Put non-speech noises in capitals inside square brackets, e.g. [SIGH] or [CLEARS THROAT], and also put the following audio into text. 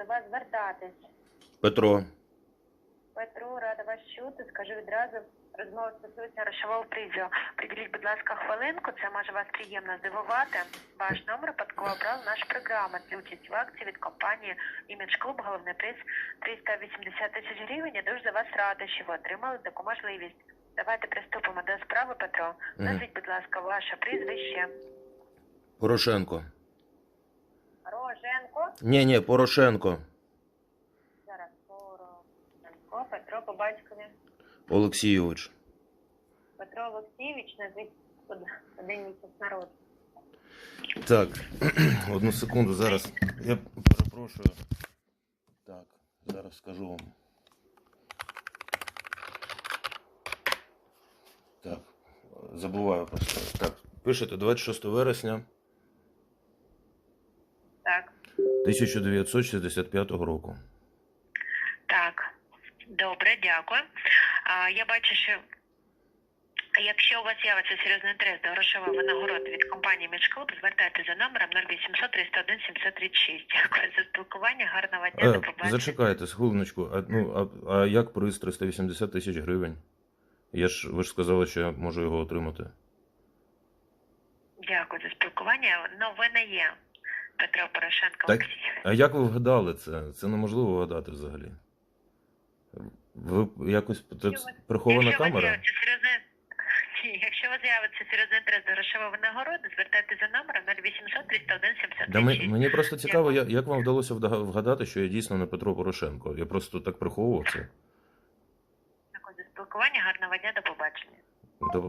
до вас звертатись. Петро. Петро, рада вас чути. Скажу відразу, розмова стосується грошового призу. Приділіть, будь ласка, хвилинку. Це може вас приємно здивувати. Ваш номер випадково обрав наша програма для участі в акції від компанії Імідж Клуб. Головний приз 380 тисяч гривень. Я дуже за вас рада, що ви отримали таку можливість. Давайте приступимо до справи, Петро. Назвіть, будь ласка, ваше прізвище. Порошенко. Роженко. Ні, ні, Порошенко. Зараз Порошенко. Петро по батькові. Олексійович. Петро Олексійович, назвіть од- один місяць народу. Так, [CLEARS THROAT] одну секунду, зараз. Я перепрошую. Так, зараз скажу вам. Так, забуваю просто. Так, пишете 26 вересня Так. 1965 року. Так. Добре, дякую. А, я бачу, що якщо у вас з'явиться серйозний інтерес до грошової винагороди від компанії Міжклуб, звертайтеся за номером 0800 301 736. Дякую за спілкування. Гарного дня. До Е, побачення. зачекайте, хвилиночку. А, ну, а, а як приз 380 тисяч гривень? Я ж, ви ж сказали, що я можу його отримати. Дякую за спілкування. Ви не є Петро Порошенко Так, Олексій. А як ви вгадали це? Це неможливо вгадати взагалі. Ви якось це прихована Якщо камера? з'явиться серйозний- Ні, Якщо вас з'явиться серйозний інтерес до грошової винагороди, звертайтеся за номером 0800 301 76. Да ми, мені просто цікаво, я- як вам вдалося вда- вгадати, що я дійсно не Петро Порошенко. Я просто так приховував це. Дякую за спілкування, гарного дня, до побачення. До-